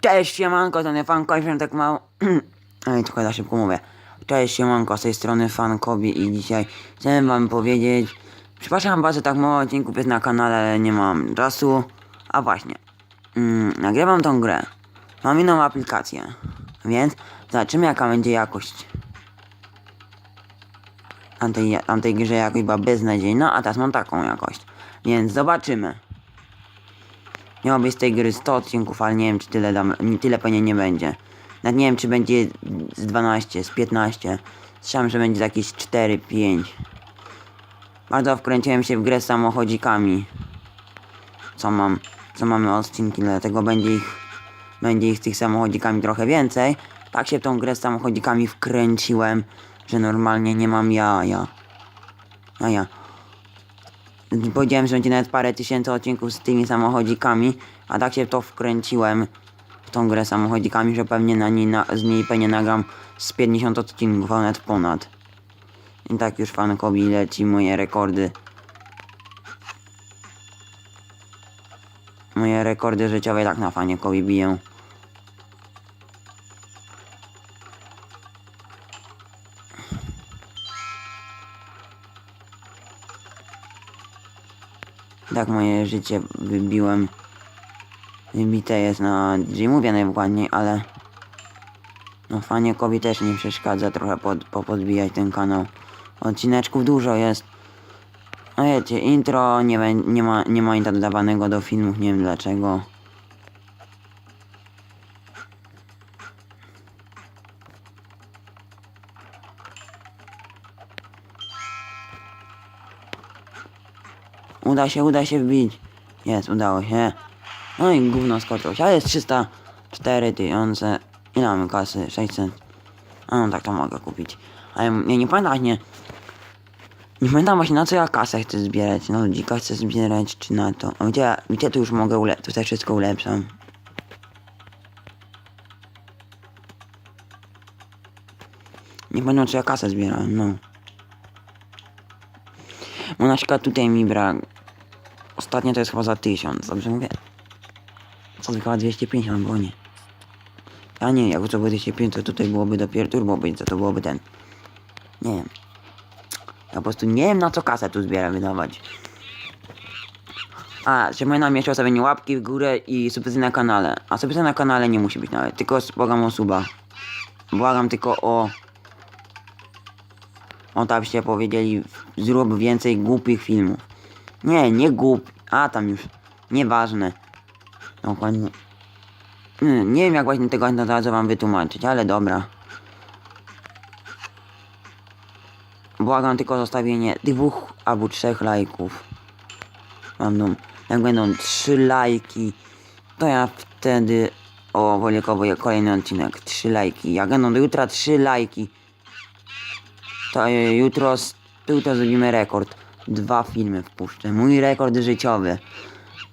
Cześć, siemanko, to nie fanko, i tak mało... Ej, trochę za szybko mówię. Cześć, siemanko, z tej strony fankobi i dzisiaj chciałem wam powiedzieć... Przepraszam bardzo, tak mało odcinków jest na kanale, ale nie mam czasu. A właśnie, mm, nagrywam tą grę. Mam inną aplikację, więc zobaczymy jaka będzie jakość. Tamtej, tamtej grze jakoś była beznadziejna, a teraz mam taką jakość. Więc zobaczymy. Miało być z tej gry 100 odcinków, ale nie wiem czy tyle dam, tyle pewnie nie będzie. Nawet nie wiem czy będzie z 12, z 15. Słyszałem, że będzie z jakieś 4, 5. Bardzo wkręciłem się w grę z samochodzikami. Co mam, co mamy odcinki, dlatego będzie ich, będzie ich z tych samochodzikami trochę więcej. Tak się w tą grę z samochodzikami wkręciłem, że normalnie nie mam jaja. Jaja. Powiedziałem, że będzie nawet parę tysięcy odcinków z tymi samochodzikami, a tak się to wkręciłem w tą grę samochodzikami, że pewnie na niej, na, z niej pewnie nagram z 50 odcinków, a nawet ponad. I tak już fankowi leci moje rekordy. Moje rekordy życiowe tak na fankowi biję. Tak moje życie wybiłem. Wybite jest na Gmowie najdokładniej, ale no fanie Kobi też nie przeszkadza trochę pod, popodbijać ten kanał. Odcineczków dużo jest. No wiecie, intro nie, nie ma nie ma dodawanego do filmów, nie wiem dlaczego. Uda się, uda się wbić. Jest, udało się. No i gówno skoczyło się, ale jest 304 tysiące. Ile mamy kasy? 600. A no tak to mogę kupić. Ale ja nie pamiętam nie. Nie pamiętam właśnie na co ja kasę chcę zbierać. Na ludzika chcę zbierać, czy na to. A gdzie, gdzie tu już mogę ulepszyć? Tutaj wszystko ulepszam. Nie pamiętam czy ja kasę zbierałem, no. Bo na przykład tutaj mi brak. Ostatnio to jest chyba za 1000, dobrze mówię? Co chyba 250, bo nie. A nie, jakby to było 250, to tutaj byłoby dopiero turbo być, to, byłoby ten. Nie wiem. Ja po prostu nie wiem na co kasę tu zbieram wydawać. A, przypominam jeszcze ustawienie łapki w górę i subskrypcji na kanale. A subskrypcja na kanale nie musi być nawet, tylko błagam o suba. Błagam tylko o... O tam się powiedzieli, zrób więcej głupich filmów. Nie, nie głup, a tam już, nieważne. Dokładnie. Nie, wiem jak właśnie tego razu wam wytłumaczyć, ale dobra. Błagam tylko zostawienie dwóch albo trzech lajków. Mam dom. Jak będą trzy lajki, to ja wtedy o Woliekowo kolejny odcinek. Trzy lajki. Jak będą do jutra trzy lajki, to e, jutro, jutro zrobimy rekord. Dwa filmy wpuszczę. Mój rekord życiowy.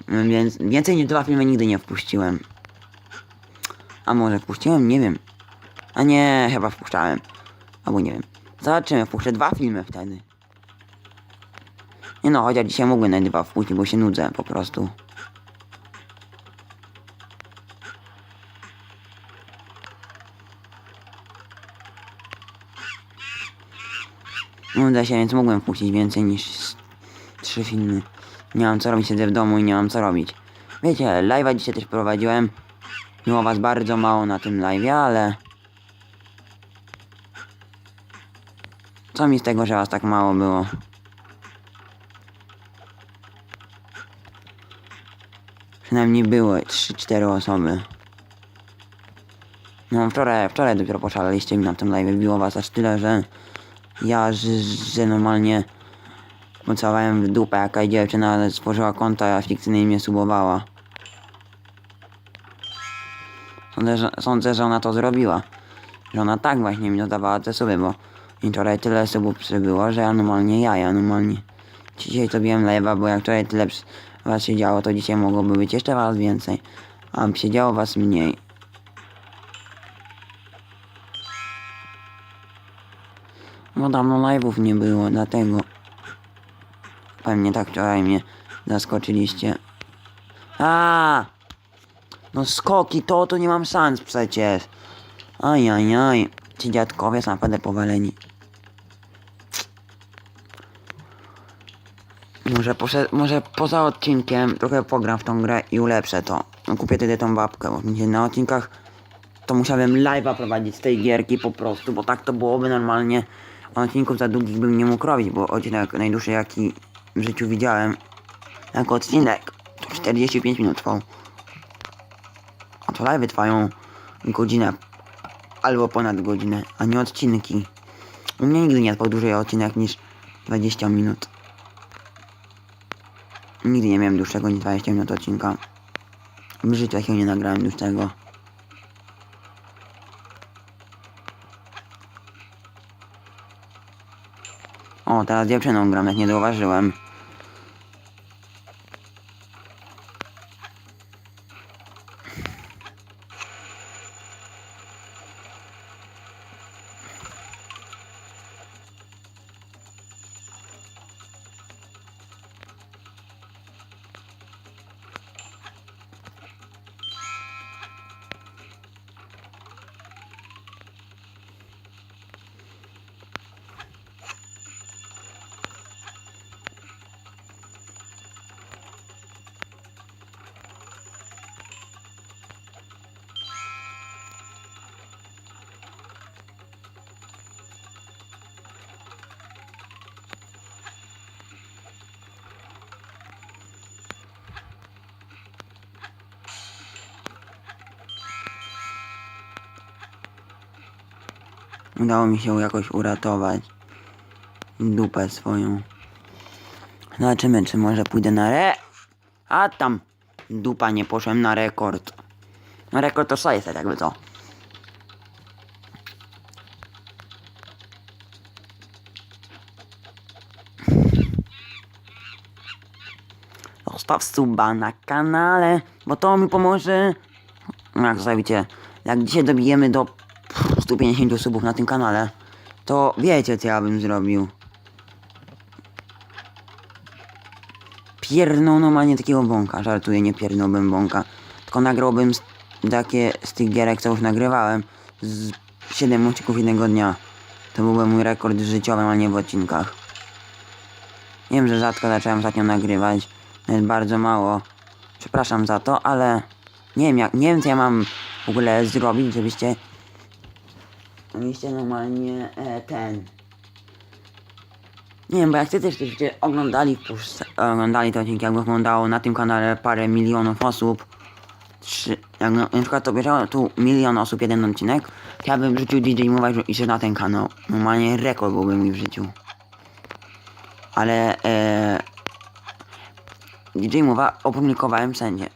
Mm, Więc więcej niż dwa filmy nigdy nie wpuściłem. A może wpuściłem? Nie wiem. A nie, chyba wpuszczałem. Albo nie wiem. Zobaczymy, wpuszczę dwa filmy wtedy. Nie no, chociaż dzisiaj mogłem na dwa wpuścić, bo się nudzę po prostu. Nudzę się, więc mogłem wpuścić więcej niż trzy filmy. Nie mam co robić, siedzę w domu i nie mam co robić. Wiecie, live'a dzisiaj też prowadziłem. Było was bardzo mało na tym live'ie, ale... Co mi z tego, że was tak mało było? Przynajmniej były 3-4 osoby. No wczoraj, wczoraj dopiero poszaleliście mi na tym live. Było was aż tyle, że ja, że, że normalnie pocałowałem w dupę jaka dziewczyna stworzyła konta, a fikcyjnie mnie subowała. Sądzę że, sądzę, że ona to zrobiła. Że ona tak właśnie mi dodawała te suby, bo wczoraj tyle subów przybyło, że ja normalnie ja, ja normalnie. Dzisiaj to biłem live'a, bo jak wczoraj tyle was się działo, to dzisiaj mogłoby być jeszcze was więcej. A się działo was mniej. Bo dawno live'ów nie było, dlatego. Pewnie tak wczoraj mnie zaskoczyliście. A! No skoki to, to nie mam szans przecież. Ajajaj. Ci dziadkowie są naprawdę powaleni. Może, poszedł, może poza odcinkiem trochę pogram w tą grę i ulepszę to. No, kupię wtedy tą babkę, bo na odcinkach to musiałem live'a prowadzić z tej gierki po prostu, bo tak to byłoby normalnie. Odcinków za długich bym nie mógł robić, bo odcinek najdłuższy jaki w życiu widziałem jako odcinek to 45 minut trwał. A to live'y trwają godzinę albo ponad godzinę, a nie odcinki. U mnie nigdy nie trwał dłużej odcinek niż 20 minut. Nigdy nie miałem dłuższego niż 20 minut odcinka. W życiu takiego nie nagrałem dłuższego. O, teraz dziewczyną gram, jak nie zauważyłem. Udało mi się jakoś uratować dupę swoją. Zobaczymy, czy może pójdę na re... A tam! Dupa, nie poszłem na rekord. Na rekord to 600, jakby co. Zostaw suba na kanale, bo to mi pomoże. Jak zostawicie, jak dzisiaj dobijemy do 150 subów na tym kanale, to wiecie co ja bym zrobił. Piernął normalnie takiego bąka, żartuję, nie piernąłbym bąka. Tylko nagrałbym takie z tych gierek, co już nagrywałem, z 7 odcinków jednego dnia. To byłby mój rekord życiowy, a nie w odcinkach. Wiem, że rzadko zacząłem ostatnio nagrywać, nawet bardzo mało. Przepraszam za to, ale nie wiem jak, nie wiem co ja mam w ogóle zrobić, żebyście żebyście normalnie e, ten nie wiem, bo jak chcecie, żebyście oglądali, w puszce- oglądali te odcinki, jakby oglądało na tym kanale parę milionów osób, trzy, jak na, na przykład to bierzemy tu milion osób jeden odcinek, to ja bym wrzucił DJ Mowa i na ten kanał. Normalnie rekord byłby mi w życiu. Ale e, DJ Mowa opublikowałem wszędzie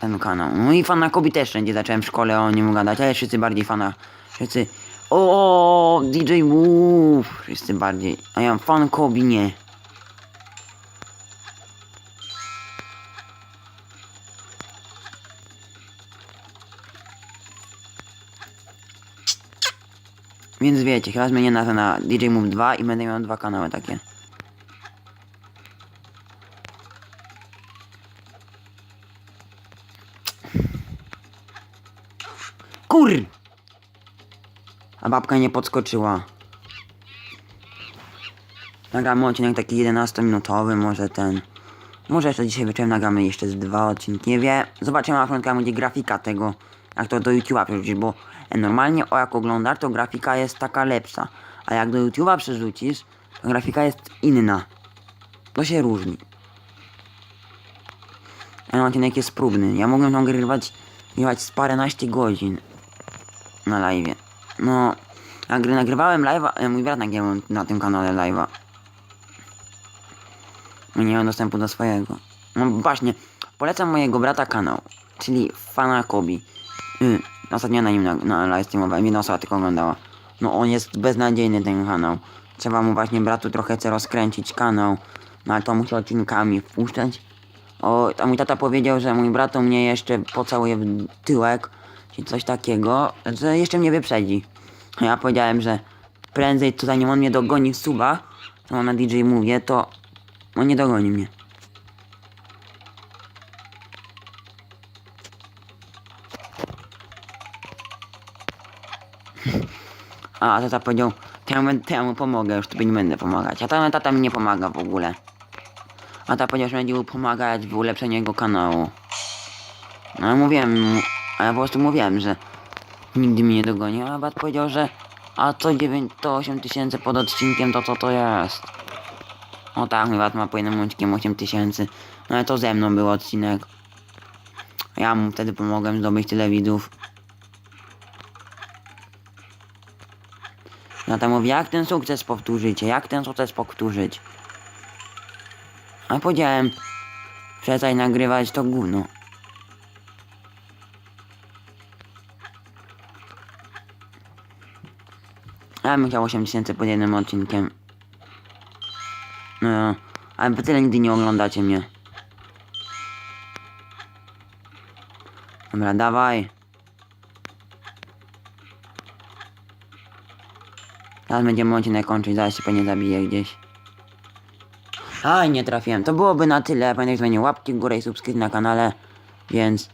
ten kanał. No i fana Kobi też wszędzie zacząłem w szkole o nim gadać, ale wszyscy bardziej fana. Wszyscy o DJ Move! Wszyscy bardziej. A ja fan Kobi nie. Więc wiecie, chyba zmienię nazwę na DJ Move 2 i będę miał dwa kanały takie. Kur! A babka nie podskoczyła. Nagramy odcinek taki 11-minutowy, może ten. Może jeszcze dzisiaj wieczorem nagramy jeszcze z dwa odcinki, nie wiem. Zobaczymy jak będzie grafika tego, jak to do YouTube'a przerzucić, bo normalnie o jak oglądasz, to grafika jest taka lepsza. A jak do YouTube'a przerzucisz, to grafika jest inna. To się różni. Ten odcinek jest próbny. Ja mogłem tam grywać, grywać z paręnaście godzin na live. No, jak gry nagrywałem live'a, e, mój brat nagrywał na tym kanale live'a. Nie mam dostępu do swojego. No właśnie, polecam mojego brata kanał, czyli Fana Kobi. Y, ostatnio na nim na, na live streamowałem, jedna osoba tylko oglądała. No on jest beznadziejny ten kanał. Trzeba mu właśnie bratu trochę chce rozkręcić kanał. No ale to musi odcinkami wpuszczać. O, a mój tata powiedział, że mój brat mnie jeszcze pocałuje w tyłek, czy coś takiego, że jeszcze mnie wyprzedzi. No ja powiedziałem, że prędzej to zanim on mnie dogoni w suba, co mam na DJ mówię, to on nie dogoni mnie. A tata powiedział, temu, temu pomogę, już tobie nie będę pomagać. A tam tata mi nie pomaga w ogóle. A tata powiedział, że będzie mu pomagać w ulepszeniu jego kanału. No mówiłem mu, a ja po prostu mówiłem, że nigdy mnie nie dogoni. A bat powiedział, że a co 9, to 8 tysięcy pod odcinkiem, to co to jest? O tak, mój bat ma po jednym odcinkiem 8 tysięcy. No ale to ze mną był odcinek. Ja mu wtedy pomogłem zdobyć tyle widzów. No to mówię, jak ten sukces powtórzycie? Jak ten sukces powtórzyć? A powiedziałem, przestań nagrywać to gówno. Ja bym chciał 8 tysięcy pod jednym odcinkiem. No, ale wy tyle nigdy nie oglądacie mnie. Dobra, dawaj. Teraz będziemy odcinek kończyć, zaraz się pewnie zabije gdzieś. Aj, nie trafiłem. To byłoby na tyle. Pamiętajcie, że łapki w górę i subskrypcje na kanale. Więc